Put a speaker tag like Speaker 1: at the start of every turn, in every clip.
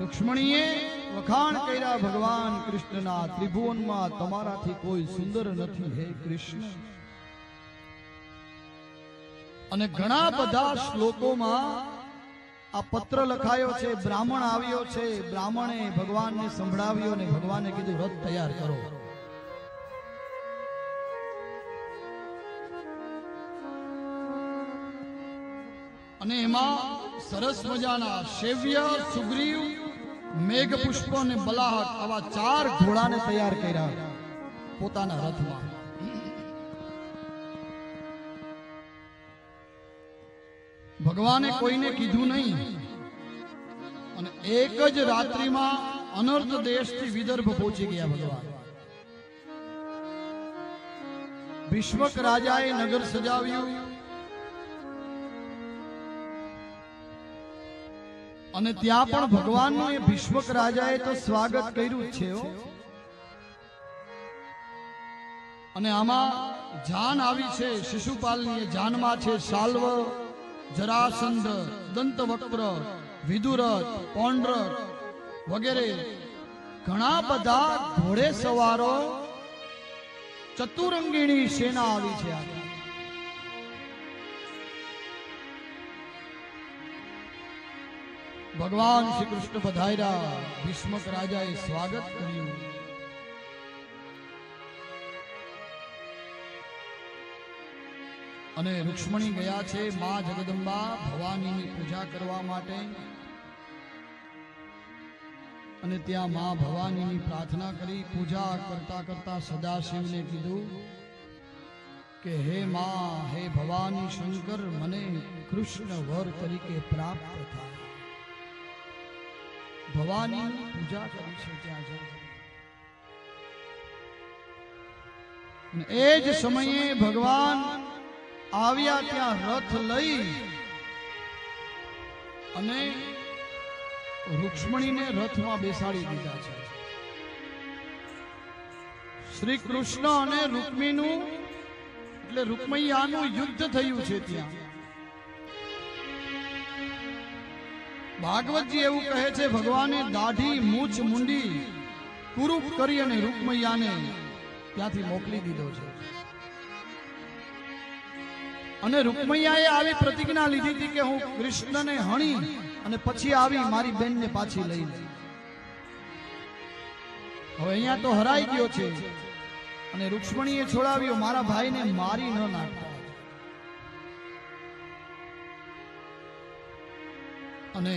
Speaker 1: રૂક્ષ્મણીએ વખાણ કર્યા, ભગવાન કૃષ્ણના ત્રિભુવનમાં તમારાથી કોઈ સુંદર નથી, હે કૃષ્ણ. અને ઘણા બધા શ્લોકોમાં આ પત્ર લખાયો છે, બ્રાહ્મણ આવ્યો છે, બ્રાહ્મણે ભગવાનને સંભળાવ્યો અને ભગવાને કીધું રથ તૈયાર કરો. અને એમાં સરસ મજાના શેવ્ય સુગ્રીવ મેઘ પુષ્પો અને બલાહક આવા ચાર ઘોડાને તૈયાર કર્યા પોતાના રથમાં. ભગવાને કોઈને કીધું નહીં. અને એક જ રાત્રિમાં અનર્થ દેશથી વિદર્ભ પહોંચી ગયા ભગવાન. ભીષ્મક રાજાએ નગર સજાવ્યું. અને ત્યાં પણ ભગવાનનું એ ભીષ્મક રાજાએ તો સ્વાગત કર્યું છે અને આમાં જાન આવી છે, શિશુપાલની જાનમાં છે સાલ્વ, જરાસંધ, દંતવક્ર, વિદુરથ, પૌંડ્રક વગેરે. ઘણા બધા ઘોડે સવારો ચતુરંગીણી સેના આવી છે આ ભગવાન શ્રી કૃષ્ણ પધાર્યા ભીષ્મક રાજાએ સ્વાગત કર્યું. અને રુક્ષ્મણી ગયા છે મા જગદંબા ભવાનીની પૂજા કરવા માટે. અને ત્યાં મા ભવાનીની પ્રાર્થના કરી, પૂજા કરતા કરતા સદાશિવને કીધું કે, હે મા, હે ભવાની શંકર, મને કૃષ્ણ વર તરીકે પ્રાપ્ત થાય. ભવાનીની પૂજા કરી છે ત્યાં જઈ અને એ જ સમયે ભગવાન આવ્યા ત્યાં રથ લઈ અને રૂક્ષ્મણીને રથમાં બેસાડી દીધા છે. શ્રી કૃષ્ણ અને રૂકમીનું એટલે રૂકમૈયાનું યુદ્ધ થયું છે ત્યાં. ભાગવતજી એવું કહે છે, ભગવાને દાઢી, મૂછ, મુંડી, કુરૂપ કરી અને રૂકમૈયાને ત્યાંથી મોકલી દીધો છે. અને રૂકમૈયાએ આવી પ્રતિજ્ઞા લીધી હતી કે હું કૃષ્ણને હણી અને પછી આવી મારી બેનને પાછી લઈ હવે અહીંયા તો હરાઈ ગયો છે અને રૂક્ષ્મણીએ છોડાવ્યો, મારા ભાઈને મારી ન નાખતા અને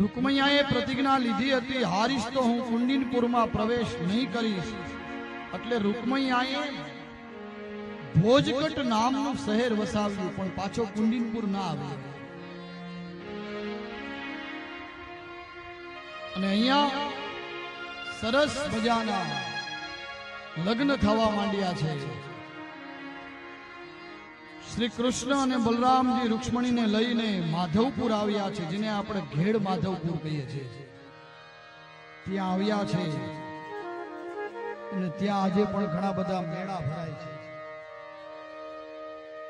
Speaker 1: રૂકમૈયાએ પ્રતિજ્ઞા લીધી હતી, હારીશ તો હું કુંડિનપુરમાં પ્રવેશ નહીં કરીશ. એટલે રૂકમૈયાએ ભોજકટ નામનું શહેર વસાવ્યું, પણ પાછો કુંડિનપુર ના આવ્યો. અને અહીંયા સરસ મજાના લગ્ન થવા માંડ્યા છે. શ્રી કૃષ્ણ અને બલરામજી રૂક્ષ્મણીને લઈને માધવપુર આવ્યા છે, જેને આપણે ઘેડ માધવપુર કહીએ છીએ. ત્યાં આવ્યા છે. અને ત્યાં આજે પણ ઘણા બધા મેળા ભરાય છે.